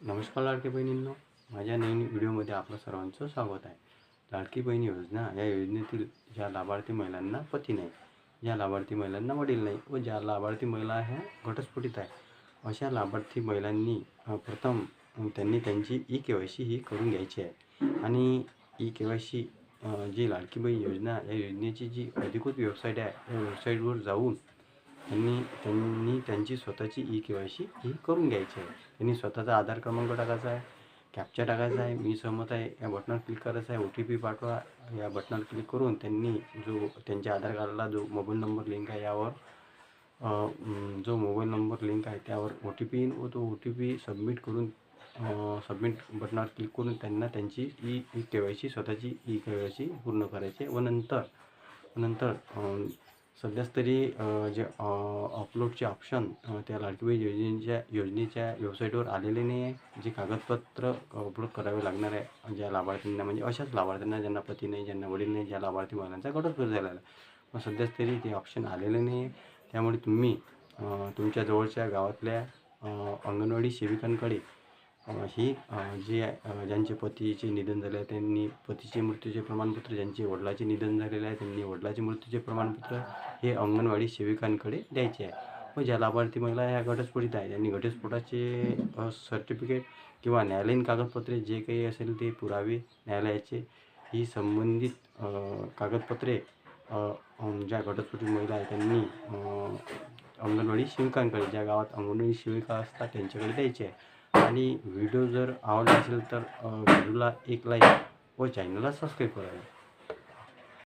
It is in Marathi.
नमस्कार लाडकी बहिणींनो. माझ्या नवीन व्हिडिओमध्ये आपलं सर्वांचं स्वागत आहे. लाडकी बहीण योजना या योजनेतील ज्या लाभार्थी महिलांना पती नाही ज्या लाभार्थी महिलांना वडील नाही व ज्या लाभार्थी महिला ह्या घटस्फोटीत आहे अशा लाभार्थी महिलांनी प्रथम त्यांनी त्यांची ई के वाय सी ही करून घ्यायची आहे. आणि ई के वाय सी जी लाडकी बहीण योजना या योजनेची जी अधिकृत वेबसाईट आहे या वेबसाईटवर जाऊन त्यांनी त्यांनी त्यांची स्वतःची ई के वाय सी ही करून घ्यायची आहे. त्यांनी स्वतःचा आधार क्रमांक टाकायचा आहे कॅप्चा टाकायचा आहे मी सहमत आहे या बटनावर क्लिक करायचं आहे ओ टी पी पाठवा या बटनावर क्लिक करून त्यांनी जो त्यांच्या आधार कार्डला जो मोबाईल नंबर लिंक आहे यावर जो मोबाईल नंबर लिंक आहे त्यावर ओ टी पी व तो ओ टी पी सबमिट करून सबमिट बटनावर क्लिक करून त्यांना त्यांची E E K Y C स्वतःची ई के वाय सी पूर्ण करायची आहे. व नंतर नंतर सध्याच तरी जे अपलोडचे ऑप्शन त्या लाडकीबाई योजनेच्या योजनेच्या वेबसाईटवर आलेले नाही आहे जे कागदपत्र अपलोड करावे लागणार आहे ज्या लाभार्थ्यांना म्हणजे अशाच लाभार्थ्यांना ज्यांना पती नाही ज्यांना वडील नाही ज्या लाभार्थी महिलांचा घटस्फोट झालेला आहे. पण सध्याच तरी ते ऑप्शन आलेले नाही आहे त्यामुळे तुम्ही तुमच्या जवळच्या गावातल्या अंगणवाडी सेविकांकडे ही जे ज्यांचे पतीचे निधन झाले आहे त्यांनी पतीचे मृत्यूचे प्रमाणपत्र ज्यांचे वडिलाचे निधन झालेले आहे त्यांनी वडिलाचे मृत्यूचे प्रमाणपत्र हे अंगणवाडी सेविकांकडे द्यायचे आहे. व ज्या लाभार्थी महिला ह्या घटस्फोटीत आहे त्यांनी घटस्फोटाचे सर्टिफिकेट किंवा न्यायालयीन कागदपत्रे जे काही असेल ते पुरावे न्यायालयाचे ही संबंधित कागदपत्रे ज्या घटस्फोटी महिला आहेत त्यांनी अंगणवाडी सेविकांकडे ज्या गावात अंगणवाडी सेविका असतात त्यांच्याकडे द्यायचे आहे. आणि व्हिडिओ जर आवडला असेल तर व्हिडिओला एक लाईक व चॅनलला सबस्क्राईब करावे